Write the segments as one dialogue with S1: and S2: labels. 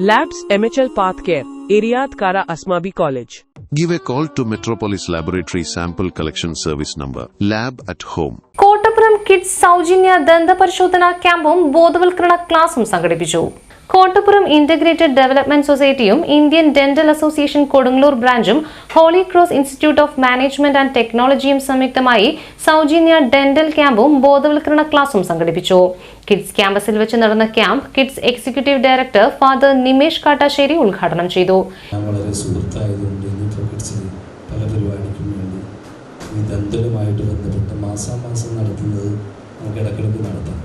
S1: Labs MHL Path Care, Iriad Kara Asmabi College.
S2: Give a call to Metropolis Laboratory Sample Collection Service number, lab at home.
S3: Kottappuram kids സൗജന്യ ദന്തപരിശോധനാ ക്യാമ്പും ബോധവൽക്കരണ ക്ലാസും സംഘടിപ്പിച്ചു Kottappuram integrated development സൊസൈറ്റിയും Indian dental association Kodungallur ബ്രാഞ്ചും Holy Cross institute of management and ടെക്നോളജിയും സംയുക്തമായി സൗജന്യ dental ക്യാമ്പും ബോധവൽക്കരണ ക്ലാസും സംഘടിപ്പിച്ചു. കിഡ്സ് ക്യാമ്പസിൽ വെച്ച് നടന്ന camp kids executive director father Nimesh Kattassery ഉദ്ഘാടനം ചെയ്തു.
S4: പല ബന്ധപ്പെട്ട് മാസാമാസം നടത്തുന്നത് നമുക്ക് ഇടക്കിടക്ക് നടത്താം.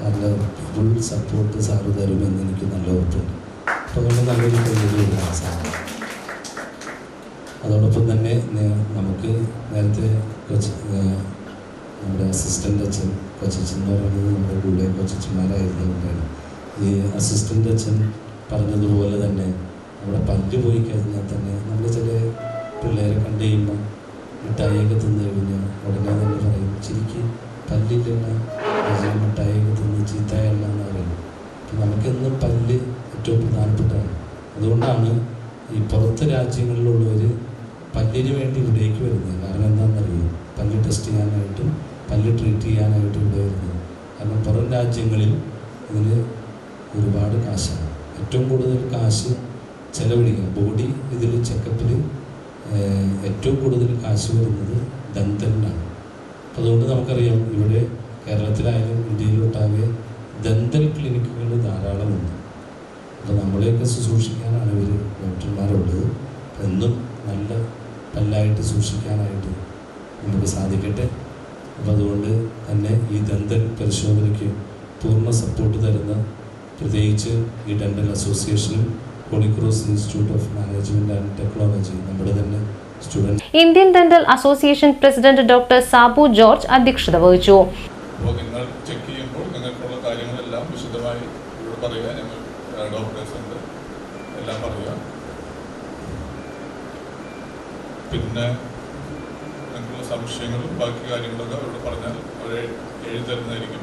S4: നല്ല ഫുൾ സപ്പോർട്ട് സാറ് തരുമെന്ന് എനിക്ക് നല്ല ഉറപ്പുണ്ട് അപ്പോൾ നല്ലൊരു കയ്യിൽ മാസമാണ് അതോടൊപ്പം തന്നെ നമുക്ക് നേരത്തെ കൊച്ച് നമ്മുടെ അസിസ്റ്റന്റ് അച്ഛൻ കൊച്ചച്ഛൻ എന്ന് പറയുന്നത് നമ്മുടെ കൂടെ കൊച്ചച്ഛന്മാരായിരുന്നു ഈ അസിസ്റ്റന്റ് അച്ഛൻ പറഞ്ഞതുപോലെ തന്നെ നമ്മുടെ പല്ല് പോയി കഴിഞ്ഞാൽ തന്നെ നമ്മൾ ചില പിള്ളേരെ കണ്ടു കഴിയുമ്പോൾ മിഠായിയൊക്കെ തിന്നു കഴിഞ്ഞാൽ ഉടനെ തന്നെ പറയും ചിരിക്ക് നമുക്കെന്നും പല്ല് ഏറ്റവും പ്രധാനപ്പെട്ടതാണ്. അതുകൊണ്ടാണ് ഈ പുറത്ത് രാജ്യങ്ങളിലുള്ളവർ പല്ലിന് വേണ്ടി ഇവിടേക്ക് വരുന്നത്. കാരണം എന്താണെന്നറിയോ? പല്ല് ടെസ്റ്റ് ചെയ്യാനായിട്ടും പല്ല് ട്രീറ്റ് ചെയ്യാനായിട്ടും ഇവിടെ വരുന്നത്. കാരണം പുറം രാജ്യങ്ങളിൽ ഇതിന് ഒരുപാട് കാശാണ്. ഏറ്റവും കൂടുതൽ കാശ് ചെലവഴിക്കുക ബോഡി ഇതിൽ ചെക്കപ്പിൽ ഏറ്റവും കൂടുതൽ കാശ് വരുന്നത് ദന്തലിനാണ്. അതുകൊണ്ട് നമുക്കറിയാം ഇവിടെ കേരളത്തിലായാലും ഇന്ത്യയിലൊട്ടാകെ ദന്തൽ ക്ലിനിക്കുകൾ ധാരാളമുണ്ട് അപ്പോൾ നമ്മളെയൊക്കെ ശുശ്രൂഷിക്കാനാണ് ഇവർ ഡോക്ടർമാരുള്ളത്. എന്നും നല്ല പല്ലായിട്ട് സൂക്ഷിക്കാനായിട്ട് നമുക്ക് സാധിക്കട്ടെ. അപ്പോൾ അതുകൊണ്ട് തന്നെ ഈ ദന്തൽ പരിശോധനയ്ക്ക് പൂർണ സപ്പോർട്ട് തരുന്ന പ്രത്യേകിച്ച് ഈ ഡെന്റൽ അസോസിയേഷനും Holy Cross institute of management and technology നമ്മുടെ തന്നെ student
S3: Indian dental association president doctor Sabu George അധ്യക്ഷത വഹിച്ചു.
S5: ചെക്ക് ചെയ്യുമ്പോൾ നിങ്ങൾക്കുള്ള കാര്യങ്ങളെല്ലാം വിശദമായി ഇവിടെ പറയുക ഞങ്ങൾ ഡോക്ടേഴ്സ് ഉണ്ട്. എല്ലാം പറയുക. പിന്നെ നിങ്ങൾക്കുള്ള സംശയങ്ങളും ബാക്കി കാര്യങ്ങളൊക്കെ അവരോട് പറഞ്ഞാൽ അവരെ എഴുതി തരുന്നതായിരിക്കും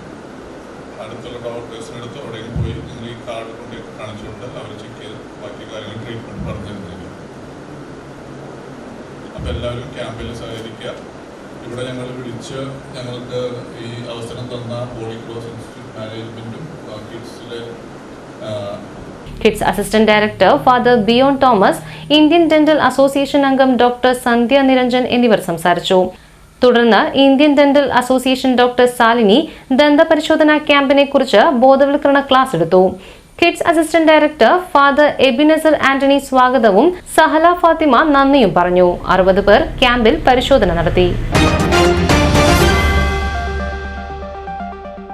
S5: അടുത്തുള്ള ഡോക്ടേഴ്സിനടുത്ത് അവിടെയും പോയി നിങ്ങൾ ഈ കാർഡ് കൊണ്ട് കാണിച്ചുകൊണ്ട് അവർ ചെക്ക് ചെയ്ത് ബാക്കി കാര്യങ്ങൾ ട്രീറ്റ്മെന്റ് പറഞ്ഞു തരുന്നതായിരിക്കും അപ്പോൾ എല്ലാവരും ക്യാമ്പിൽ സഹകരിക്കുക. ഇവിടെ ഞങ്ങൾ വിളിച്ച് ഞങ്ങൾക്ക് ഈ അവസരം തന്ന Holy Cross institute
S3: kids assistant director father Beon Thomas Indian dental association അംഗം ഡോക്ടർ സന്ധ്യ നിരഞ്ജൻ എന്നിവർ സംസാരിച്ചു. തുടർന്ന് Indian dental association doctor Salini ദന്തപരിശോധനാ ക്യാമ്പിനെ കുറിച്ച് ബോധവൽക്കരണ ക്ലാസ് എടുത്തു. Kids assistant director father Ebenezer Antony സ്വാഗതവും സഹല ഫാത്തിമ നന്ദിയും പറഞ്ഞു. അറുപത് പേർ ക്യാമ്പിൽ പരിശോധന നടത്തി.